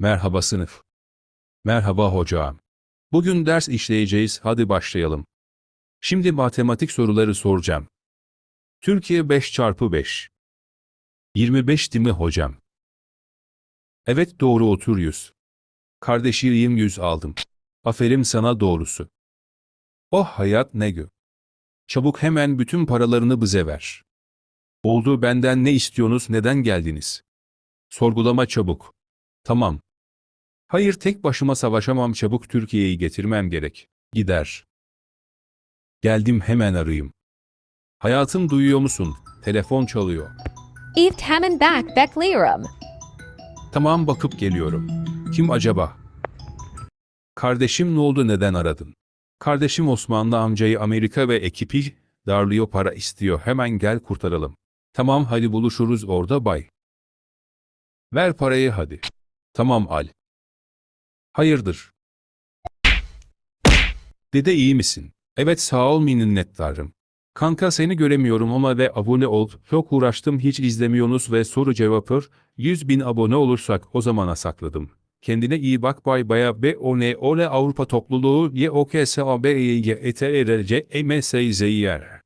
Merhaba sınıf. Merhaba hocam. Bugün ders işleyeceğiz, hadi başlayalım. Şimdi matematik soruları soracağım. Türkiye 5 çarpı 5. 25 değil mi hocam? Evet doğru otur 100. Kardeşiyim 100 aldım. Aferin sana doğrusu. Oh hayat ne gö. Çabuk hemen bütün paralarını bize ver. Oldu benden ne istiyorsunuz neden geldiniz? Sorgulama çabuk. Tamam. Hayır tek başıma savaşamam çabuk Türkiye'yi getirmem gerek. Gider. Geldim hemen arayayım. Hayatım duyuyor musun? Telefon çalıyor. Evet hemen back bekliyorum. Tamam bakıp geliyorum. Kim acaba? Kardeşim ne oldu neden aradın? Kardeşim Osmanlı amcayı Amerika ve ekipi darlıyor para istiyor hemen gel kurtaralım. Tamam hadi buluşuruz orada bay. Ver parayı hadi. Tamam al. Hayırdır? Dede iyi misin? Evet sağ ol minnettarım. Kanka seni göremiyorum ama ve abone ol. Çok uğraştım hiç izlemiyorsunuz ve soru cevapır. 100 bin abone olursak o zamana sakladım. Kendine iyi bak bay baya B O N O L Avrupa topluluğu Y O K S A B Y Y E T E R C E M S Z Y R